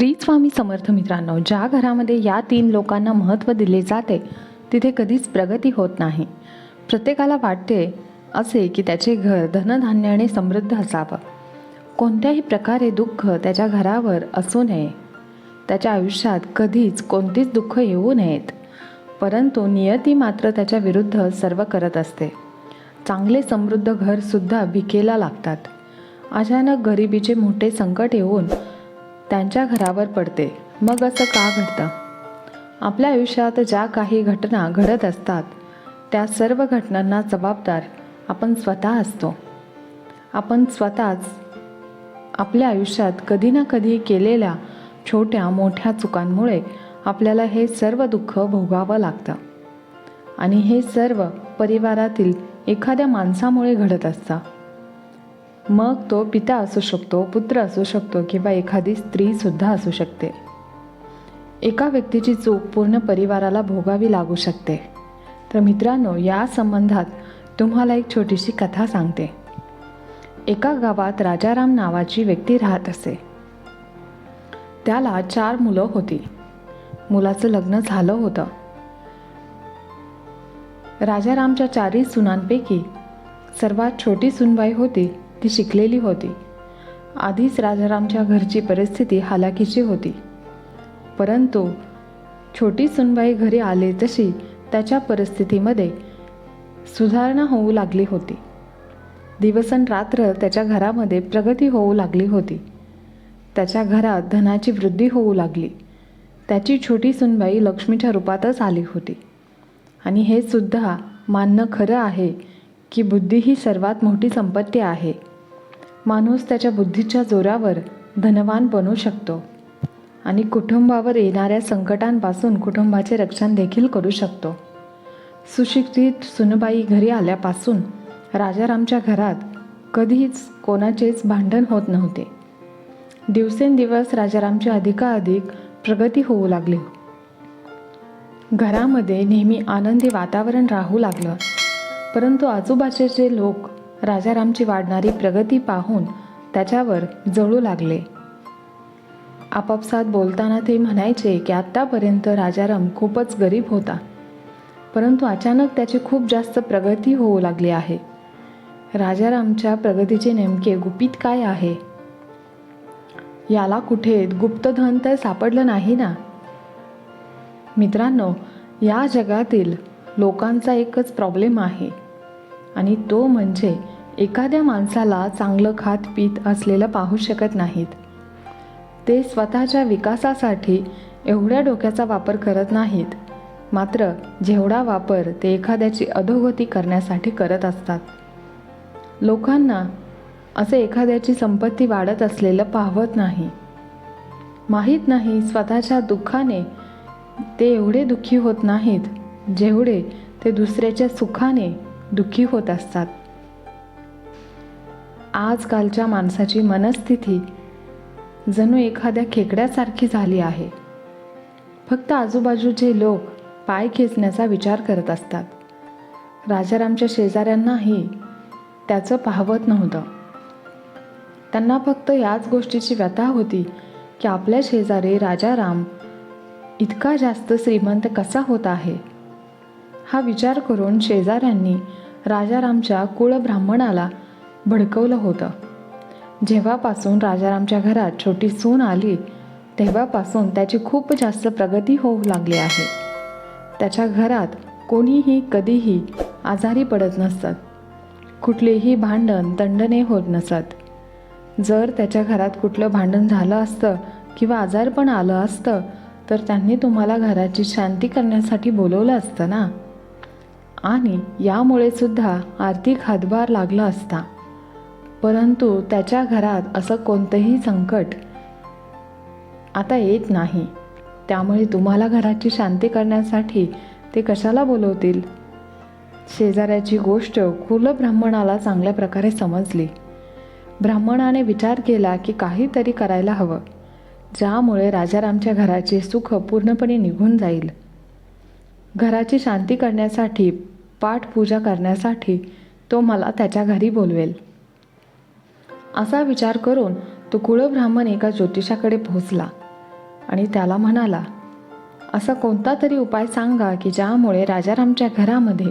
श्री स्वामी समर्थ मित्रांनो ज्या घरामध्ये या तीन लोकांना महत्त्व दिले जाते तिथे कधीच प्रगती होत नाही. प्रत्येकाला वाटते असे की त्याचे घर धनधान्याने समृद्ध असावं. कोणत्याही प्रकारे दुःख त्याच्या घरावर असू नये. त्याच्या आयुष्यात कधीच कोणतीच दुःख येऊ नयेत. परंतु नियती मात्र त्याच्या विरुद्ध सर्व करत असते. चांगले समृद्ध घरसुद्धा विकेला लागतात. अचानक गरिबीचे मोठे संकट येऊन त्यांच्या घरावर पडते. मग असं का घडतं? आपल्या आयुष्यात ज्या काही घटना घडत असतात त्या सर्व घटनांना जबाबदार आपण स्वतः असतो. आपण स्वतःच आपल्या आयुष्यात कधी ना कधी केलेल्या छोट्या मोठ्या चुकांमुळे आपल्याला हे सर्व दुःख भोगावं लागतं. आणि हे सर्व परिवारातील एखाद्या माणसामुळे घडत असतं. मग तो पिता असू शकतो पुत्र असू शकतो किंवा एखादी स्त्रीसुद्धा असू शकते. एका व्यक्तीची चूक पूर्ण परिवाराला भोगावी लागू शकते. तर मित्रांनो या संबंधात तुम्हाला एक छोटीशी कथा सांगते. एका गावात राजाराम नावाची व्यक्ती राहत असे. त्याला चार मुलं होती. मुलाचं लग्न झालं होतं. राजारामच्या चारही सुनांपैकी सर्वात छोटी सुनबाई होती. ती शिकलेली होती. आधीच राजारामच्या घरची परिस्थिती हालाकीची होती. परंतु छोटी सुनबाई घरी आले तशी त्याच्या परिस्थितीमध्ये सुधारणा होऊ लागली होती. दिवसन रात्र त्याच्या घरामध्ये प्रगती होऊ लागली होती. त्याच्या घरात धनाची वृद्धी होऊ लागली. त्याची छोटी सुनबाई लक्ष्मीच्या रूपातच आली होती. आणि हे सुद्धा मानणं खरं आहे की बुद्धी ही सर्वात मोठी संपत्ती आहे. माणूस त्याच्या बुद्धीच्या जोरावर धनवान बनू शकतो आणि कुटुंबावर येणाऱ्या संकटांपासून कुटुंबाचे रक्षण देखील करू शकतो. सुशिक्षित सुनबाई घरी आल्यापासून राजारामच्या घरात कधीच कोणाचेच भांडण होत नव्हते. दिवसेंदिवस राजारामची अधिकाधिक प्रगती होऊ लागली. घरामध्ये नेहमी आनंदी वातावरण राहू लागलं. परंतु आजूबाजूचे लोक राजारामची वाढणारी प्रगती पाहून त्याच्यावर जळू लागले. आपापसात बोलताना ते म्हणायचे की आत्तापर्यंत राजाराम खूपच गरीब होता. परंतु अचानक त्याची खूप जास्त प्रगती होऊ लागली आहे. राजारामच्या प्रगतीचे नेमके गुपित काय आहे? याला कुठे गुप्तधन तर सापडलं नाही ना? मित्रांनो या जगातील लोकांचा एकच प्रॉब्लेम आहे. आणि तो म्हणजे एखाद्या माणसाला चांगलं खात पीत असलेलं पाहू शकत नाहीत. ते स्वतःच्या विकासासाठी एवढ्या डोक्याचा वापर करत नाहीत. मात्र जेवढा वापर ते एखाद्याची अधोगती करण्यासाठी करत असतात. लोकांना असे एखाद्याची संपत्ती वाढत असलेलं पाहवत नाही. माहीत नाही स्वतःच्या दुःखाने ते एवढे दुःखी होत नाहीत जेवढे ते दुसऱ्याच्या सुखाने दुःखी होत असतात. आजकालच्या माणसाची मनस्थिती जणू एखाद्या खेकड्यासारखी झाली आहे. फक्त आजूबाजूचे लोक पाय खेचण्याचा विचार करत असतात. राजारामच्या शेजाऱ्यांनाही त्याचं पाहवत नव्हतं. त्यांना फक्त याच गोष्टीची व्यथा होती की आपल्या शेजारी राजाराम इतका जास्त श्रीमंत कसा होत आहे? हा विचार करून शेजाऱ्यांनी राजारामच्या कुळब्राह्मणाला भडकवलं होतं. जेव्हापासून राजारामच्या घरात छोटी सून आली तेव्हापासून त्याची खूप जास्त प्रगती होऊ लागली आहे. त्याच्या घरात कोणीही कधीही आजारी पडत नसतात. कुठलेही भांडण दंडने होत नसत. जर त्याच्या घरात कुठलं भांडण झालं असतं किंवा आजारपण आलं असतं तर त्यांनी तुम्हाला घराची शांती करण्यासाठी बोलवलं असतं ना? आणि यामुळे सुद्धा आर्थिक हातभार लागला असता. परंतु त्याच्या घरात असं कोणतंही संकट आता येत नाही. त्यामुळे तुम्हाला घराची शांती करण्यासाठी ते कशाला बोलवतील? शेजाऱ्याची गोष्ट कुलब्राह्मणाला चांगल्या प्रकारे समजली. ब्राह्मणाने विचार केला की काहीतरी करायला हवं ज्यामुळे राजारामच्या घराचे सुख पूर्णपणे निघून जाईल. घराची शांती करण्यासाठी पाठपूजा करण्यासाठी तो मला त्याच्या घरी बोलवेल. असा विचार करून तो कुळब्राह्मण एका ज्योतिषाकडे पोहोचला आणि त्याला म्हणाला असा कोणता तरी उपाय सांगा की ज्यामुळे राजारामच्या घरामध्ये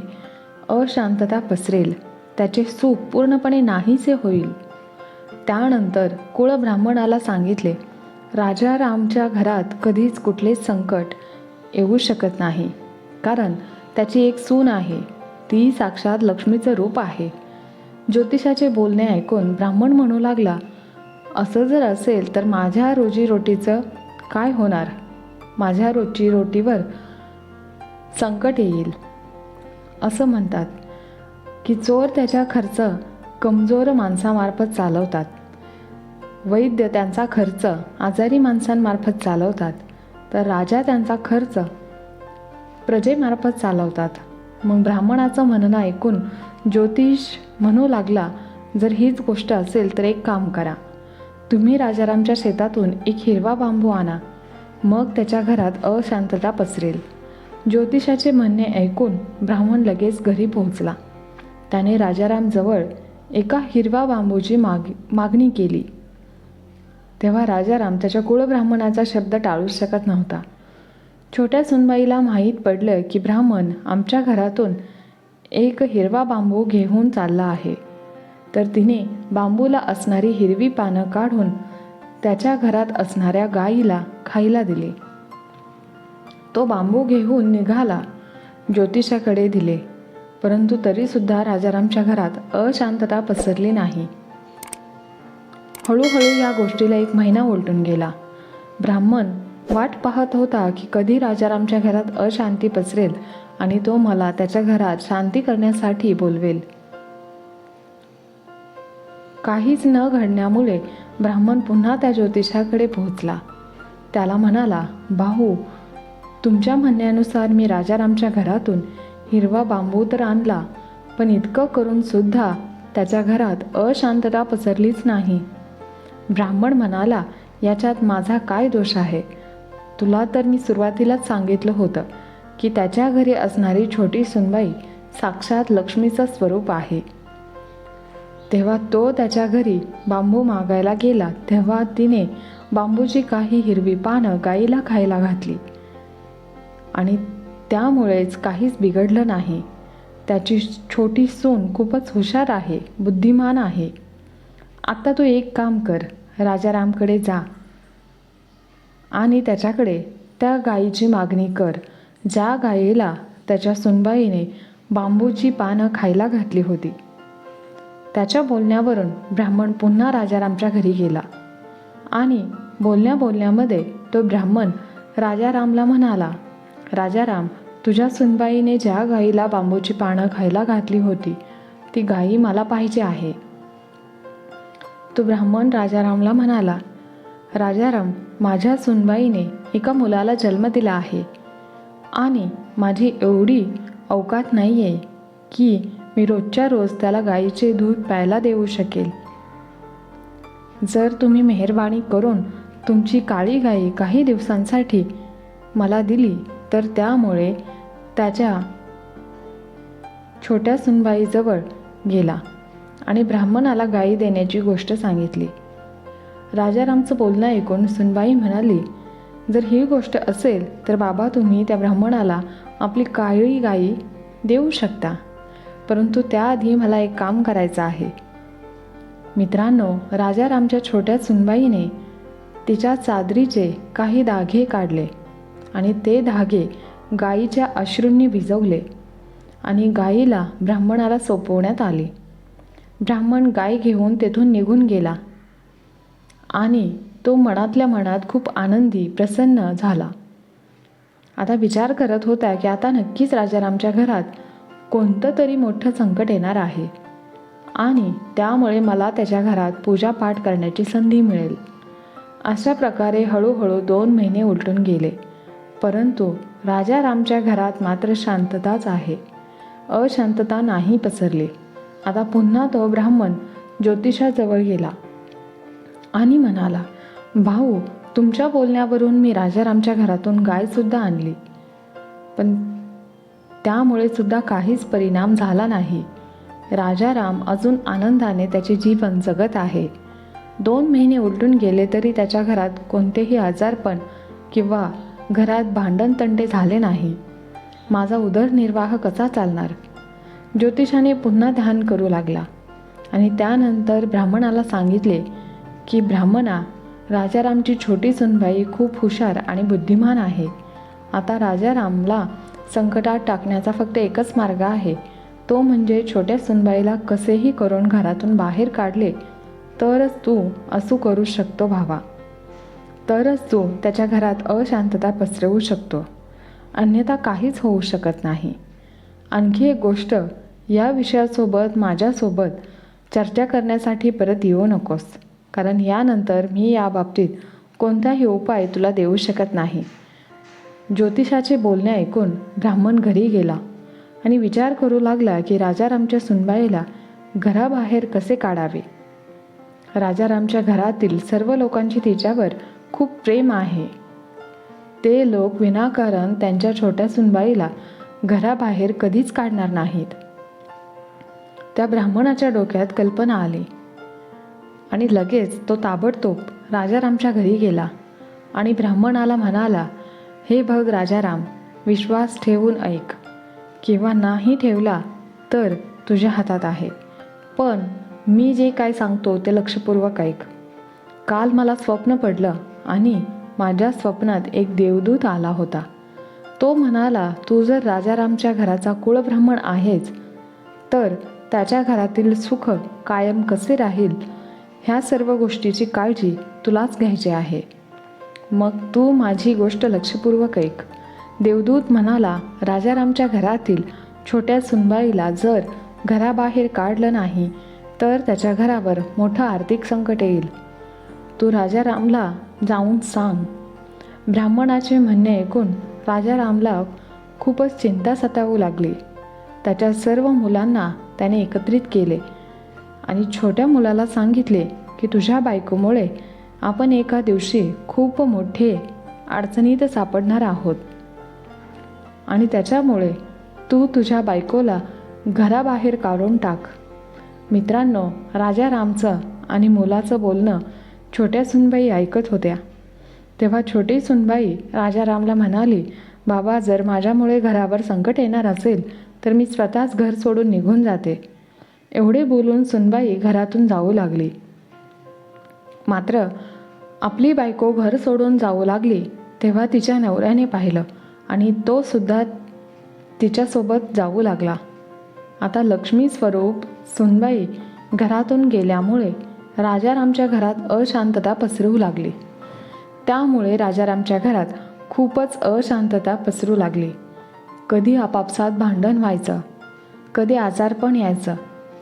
अशांतता पसरेल त्याचे सुख पूर्णपणे नाहीसे होईल. त्यानंतर कुळ ब्राह्मणाला सांगितले राजारामच्या घरात कधीच कुठलेच संकट येऊ शकत नाही. कारण त्याची एक सून आहे. ती साक्षात लक्ष्मीचं रूप आहे. ज्योतिषाचे बोलणे ऐकून ब्राह्मण म्हणू लागला असं जर असेल तर माझ्या रोजीरोटीचं काय होणार? माझ्या रोजची रोटीवर संकट येईल. असं म्हणतात. की चोर त्याचा खर्च कमजोर माणसामार्फत चालवतात. वैद्य त्यांचा खर्च आजारी माणसांमार्फत चालवतात. तर राजा त्यांचा खर्च प्रजेमार्फत चालवतात. मग ब्राह्मणाचं म्हणणं ऐकून ज्योतिष म्हणू लागला जर हीच गोष्ट असेल तर एक काम करा. तुम्ही राजारामच्या शेतातून एक हिरवा बांबू आणा. मग त्याच्या घरात अशांतता पसरेल. ज्योतिषाचे म्हणणे ऐकून ब्राह्मण लगेच घरी पोहोचला. त्याने राजारामजवळ एका हिरवा बांबूची माग मागणी केली. तेव्हा राजाराम त्याच्या कुळब्राह्मणाचा शब्द टाळूच शकत नव्हता. छोट्या सुनबाईला माहीत पडलं की ब्राह्मण आमच्या घरातून एक हिरवा बांबू घेऊन चालला आहे. तर तिने बांबूला असणारी हिरवी पानं काढून त्याच्या घरात असणाऱ्या गाईला खायला दिले. तो बांबू घेऊन निघाला ज्योतिषाकडे दिले. परंतु तरीसुद्धा राजारामच्या घरात अशांतता पसरली नाही. हळूहळू या गोष्टीला एक महिना उलटून गेला. ब्राह्मण वाट पाहत होता की कधी राजारामच्या घरात अशांती पसरेल आणि तो मला त्याच्या घरात शांती करण्यासाठी बोलवेल. काहीच न घडण्यामुळे ब्राह्मण पुन्हा त्या ज्योतिषाकडे पोहोचला. त्याला म्हणाला भाऊ तुमच्या म्हणण्यानुसार मी राजारामच्या घरातून हिरवा बांबू तर आणला पण इतकं करून सुद्धा त्याच्या घरात अशांतता पसरलीच नाही. ब्राह्मण म्हणाला याच्यात माझा काय दोष आहे? तुला तर मी सुरुवातीलाच सांगितलं होतं की त्याच्या घरी असणारी छोटी सुनबाई साक्षात लक्ष्मीचं स्वरूप आहे. तेव्हा तो त्याच्या घरी बांबू मागायला गेला तेव्हा तिने बांबूची काही हिरवी पानं गाईला खायला घातली. आणि त्यामुळेच काहीच बिघडलं नाही. त्याची छोटी सून खूपच हुशार आहे बुद्धिमान आहे. आता तू एक काम कर राजारामकडे जा. आणि त्याच्याकडे त्या गायीची मागणी कर ज्या गायीला त्याच्या सुनबाईने बांबूची पानं खायला घातली होती. त्याच्या बोलण्यावरून ब्राह्मण पुन्हा राजारामच्या घरी गेला. आणि बोलण्या बोलण्यामध्ये तो ब्राह्मण राजारामला म्हणाला राजाराम तुझ्या सुनबाईने ज्या गाईला बांबूची पानं खायला घातली होती ती गाई मला पाहिजे आहे. तो ब्राह्मण राजारामला म्हणाला राजाराम माझ्या सुनबाईने एका मुलाला जन्म दिला आहे. आणि माझी एवढी अवकात नाही आहे की मी रोजच्या रोज त्याला गाईचे दूध प्यायला देऊ शकेल. जर तुम्ही मेहरबानी करून तुमची काळी गाई काही दिवसांसाठी मला दिली तर त्यामुळे त्याच्या छोट्या सुनबाईजवळ गेला आणि ब्राह्मणाला गाई देण्याची गोष्ट सांगितली. राजारामचं बोलणं ऐकून सुनबाई म्हणाली जर ही गोष्ट असेल तर बाबा तुम्ही त्या ब्राह्मणाला आपली काळी गाई देऊ शकता. परंतु त्याआधी मला एक काम करायचं आहे. मित्रांनो राजारामच्या छोट्या सुनबाईने तिच्या चादरीचे काही धागे काढले आणि ते धागे गाईच्या अश्रूंनी भिजवले आणि गाईला ब्राह्मणाला सोपवण्यात आले. ब्राह्मण गाय घेऊन तेथून निघून गेला. आणि तो मनातल्या मनात खूप आनंदी प्रसन्न झाला. आता विचार करत होता की आता नक्कीच राजारामच्या घरात कोणतं तरी मोठं संकट येणार आहे. आणि त्यामुळे मला त्याच्या घरात पूजापाठ करण्याची संधी मिळेल. अशा प्रकारे हळूहळू दोन महिने उलटून गेले. परंतु राजारामच्या घरात मात्र शांतताच आहे. अशांतता नाही पसरली. आता पुन्हा तो ब्राह्मण ज्योतिषाजवळ गेला. आणि म्हणाला भाऊ तुमच्या बोलण्यावरून मी राजारामच्या घरातून गायसुद्धा आणली. पण त्यामुळे सुद्धा काहीच परिणाम झाला नाही. राजाराम अजून आनंदाने त्याचे जीवन जगत आहे. दोन महिने उलटून गेले तरी त्याच्या घरात कोणतेही आजारपण किंवा घरात भांडणतंडे झाले नाही. माझा उदरनिर्वाह कसा चालणार? ज्योतिषाने पुन्हा ध्यान करू लागला आणि त्यानंतर ब्राह्मणाला सांगितले की ब्राह्मणा राजारामची छोटी सुनबाई खूप हुशार आणि बुद्धिमान आहे. आता राजारामला संकटात टाकण्याचा फक्त एकच मार्ग आहे. तो म्हणजे छोट्या सुनबाईला कसेही करून घरातून बाहेर काढले तरच तू असू करू शकतो भावा. तरच तू त्याच्या घरात अशांतता पसरवू शकतो. अन्यथा काहीच होऊ शकत नाही. आणखी एक गोष्ट या विषयासोबत माझ्यासोबत चर्चा करण्यासाठी परत येऊ नकोस. कारण यानंतर मी याबाबतीत कोणताही उपाय तुला देऊ शकत नाही. ज्योतिषाचे बोलणे ऐकून ब्राह्मण घरी गेला आणि विचार करू लागला की राजारामच्या सुनबाईला घराबाहेर कसे काढावे? राजारामच्या घरातील सर्व लोकांची तिच्यावर खूप प्रेम आहे. ते लोक विनाकारण त्यांच्या छोट्या सुनबाईला घराबाहेर कधीच काढणार नाहीत. त्या ब्राह्मणाच्या डोक्यात कल्पना आली. आणि लगेच तो ताबडतोब राजारामच्या घरी गेला आणि ब्राह्मणाला म्हणाला हे बघ राजाराम विश्वास ठेवून ऐक. किंवा नाही ठेवला तर तुझ्या हातात आहे. पण मी जे काय सांगतो ते लक्षपूर्वक ऐक. काल मला स्वप्न पडलं आणि माझ्या स्वप्नात एक देवदूत आला होता. तो म्हणाला तू जर राजारामच्या घराचा कुळब्राह्मण आहेस तर त्याच्या घरातील सुख कायम कसे राहील ह्या सर्व गोष्टीची काळजी तुलाच घ्यायची आहे. मग तू माझी गोष्ट लक्षपूर्वक ऐक. देवदूत म्हणाला राजारामच्या घरातील छोट्या सुनबाईला जर घराबाहेर काढलं नाही तर त्याच्या घरावर मोठं आर्थिक संकट येईल. तू राजारामला जाऊन सांग. ब्राह्मणाचे म्हणणे ऐकून राजारामला खूपच चिंता सतावू लागली. त्याच्या सर्व मुलांना त्याने एकत्रित केले. आणि छोट्या मुलाला सांगितले की तुझ्या बायकोमुळे आपण एका दिवशी खूप मोठे अडचणीत सापडणार आहोत. आणि त्याच्यामुळे तू तुझ्या बायकोला घराबाहेर काढून टाक. मित्रांनो राजा रामचं आणि मुलाचं बोलणं छोट्या सुनबाई ऐकत होत्या. तेव्हा छोटी सुनबाई राजा रामला म्हणाली बाबा जर माझ्यामुळे घरावर संकट येणार असेल तर मी स्वतःच घर सोडून निघून जाते. एवढे बोलून सुनबाई घरातून जाऊ लागली. मात्र आपली बायको घर सोडून जाऊ लागली तेव्हा तिच्या नवऱ्याने पाहिलं आणि तो सुद्धा तिच्यासोबत जाऊ लागला. आता लक्ष्मी स्वरूप सुनबाई घरातून गेल्यामुळे राजारामच्या घरात अशांतता पसरू लागली. त्यामुळे राजारामच्या घरात खूपच अशांतता पसरू लागली. कधी आपापसात भांडण व्हायचं कधी आजारपण यायचं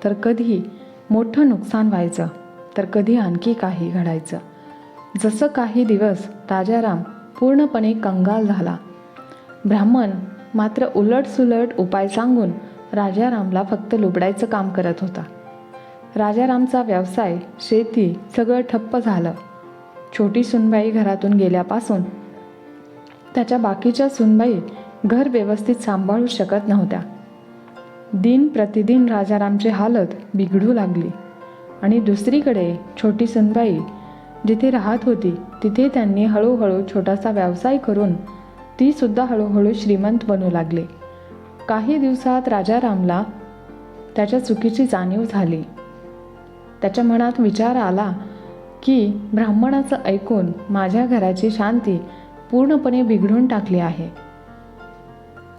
तर कधी मोठं नुकसान व्हायचं तर कधी आणखी काही घडायचं. जसं काही दिवस राजाराम पूर्णपणे कंगाल झाला. ब्राह्मण मात्र उलटसुलट उपाय सांगून राजारामला फक्त लुबडायचं काम करत होता. राजारामचा व्यवसाय शेती सगळं ठप्प झालं. छोटी सुनबाई घरातून गेल्यापासून त्याच्या बाकीच्या सुनबाई घर व्यवस्थित सांभाळू शकत नव्हत्या. दिन प्रतिदिन राजारामची हालत बिघडू लागली. आणि दुसरीकडे छोटी सनबाई जिथे राहत होती तिथे त्यांनी हळूहळू छोटासा व्यवसाय करून तीसुद्धा हळूहळू श्रीमंत बनू लागले. काही दिवसात राजारामला त्याच्या चुकीची जाणीव झाली. त्याच्या मनात विचार आला की ब्राह्मणाचं ऐकून माझ्या घराची शांती पूर्णपणे बिघडून टाकली आहे.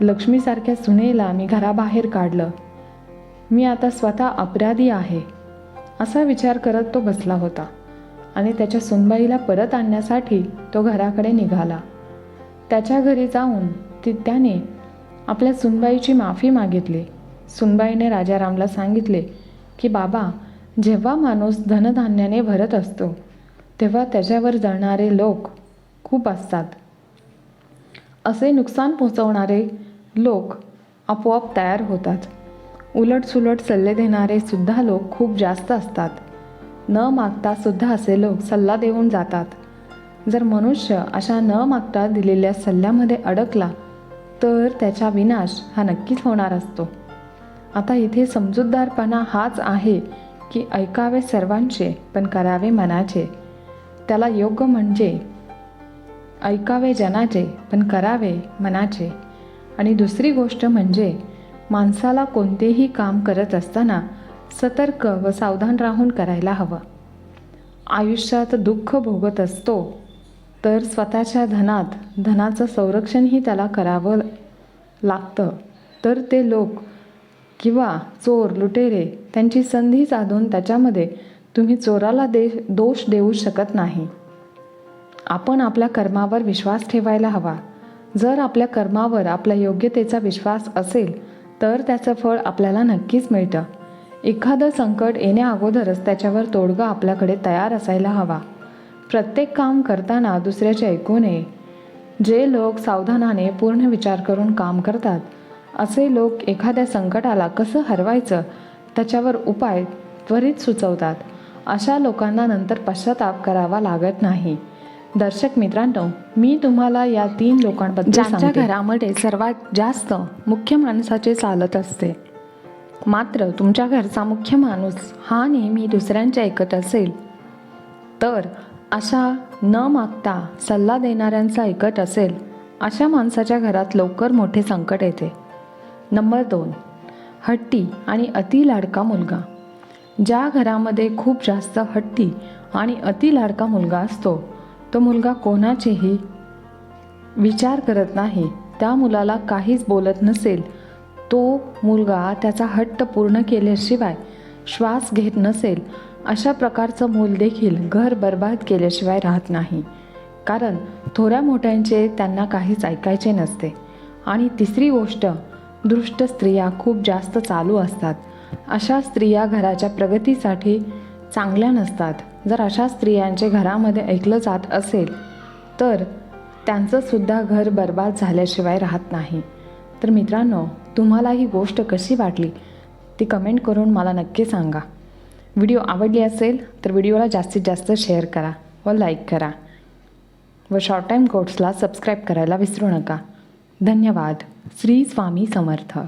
लक्ष्मीसारख्या सुनेला मी घराबाहेर काढलं. मी आता स्वतः अपराधी आहे असा विचार करत तो बसला होता आणि त्याच्या सुनबाईला परत आणण्यासाठी तो घराकडे निघाला. त्याच्या घरी जाऊन ती त्याने आपल्या सुनबाईची माफी मागितली. सुनबाईने राजारामला सांगितले की बाबा जेव्हा माणूस धनधान्याने भरत असतो तेव्हा त्याच्यावर जळणारे लोक खूप असतात. असे नुकसान पोचवणारे लोक आपोआप तयार होतात. उलटसुलट सल्ले देणारे सुद्धा लोक खूप जास्त असतात. न मागता सुद्धा असे लोक सल्ला देऊन जातात. जर मनुष्य अशा न मागता दिलेल्या सल्ल्यामध्ये अडकला तर त्याचा विनाश हा नक्कीच होणार असतो. आता इथे समजूतदारपणा हाच आहे की ऐकावे सर्वांचे पण करावे मनाचे. त्याला योग्य म्हणजे ऐकावे जनाचे पण करावे मनाचे. आणि दुसरी गोष्ट म्हणजे माणसाला कोणतेही काम करत असताना सतर्क व सावधान राहून करायला हवं. आयुष्यात दुःख भोगत असतो तर स्वतःच्या धनात धनाचं संरक्षणही त्याला करावं लागतं. तर ते लोक किंवा चोर लुटेरे त्यांची संधी साधून त्याच्यामध्ये तुम्ही चोराला दे दोष देऊ शकत नाही. आपण आपल्या कर्मावर विश्वास ठेवायला हवा. जर आपल्या कर्मावर आपल्या योग्यतेचा विश्वास असेल तर त्याचं फळ आपल्याला नक्कीच मिळतं. एखादं संकट येण्या अगोदरच त्याच्यावर तोडगा आपल्याकडे तयार असायला हवा. प्रत्येक काम करताना दुसऱ्याचे ऐकू नये. जे लोक सावधानाने पूर्ण विचार करून काम करतात असे लोक एखाद्या संकटाला कसं हरवायचं त्याच्यावर उपाय त्वरित सुचवतात. अशा लोकांना नंतर पश्चाताप करावा लागत नाही. दर्शक मित्रांनो मी तुम्हाला या तीन लोकांबद्दल ज्यांच्या घरामध्ये सर्वात जास्त मुख्य माणसाचे चालत असते. मात्र तुमच्या घरचा मुख्य माणूस हा नेहमी दुसऱ्यांचे ऐकत असेल. तर अशा न मागता सल्ला देणाऱ्यांचा ऐकत असेल अशा माणसाच्या घरात लवकर मोठे संकट येते. नंबर दोन हट्टी आणि अति लाडका मुलगा. ज्या घरामध्ये खूप जास्त हट्टी आणि अति लाडका मुलगा असतो तो मुलगा कोणाचेही विचार करत नाही त्या मुलाला काहीच बोलत नसेल. तो मुलगा त्याचा हट्ट पूर्ण केल्याशिवाय श्वास घेत नसेल. अशा प्रकारचं मूल देखील घर बर्बाद केल्याशिवाय राहत नाही. कारण थोड्या मोठ्यांचे त्यांना काहीच ऐकायचे नसते. आणि तिसरी गोष्ट दृष्ट स्त्रिया खूप जास्त चालू असतात. अशा स्त्रिया घराच्या प्रगतीसाठी चांगल्या नसतात. जर अशा स्त्रियांचे घरामध्ये ऐकलं जात असेल तर त्यांचंसुद्धा घर बर्बाद झाल्याशिवाय राहत नाही. तर मित्रांनो तुम्हाला ही गोष्ट कशी वाटली? ती कमेंट करून मला नक्की सांगा. व्हिडिओ आवडली असेल तर व्हिडिओला जास्तीत जास्त शेअर करा व लाईक करा व शॉर्ट टाईम कोर्ट्सला सबस्क्राईब करायला विसरू नका. धन्यवाद. श्री स्वामी समर्थ.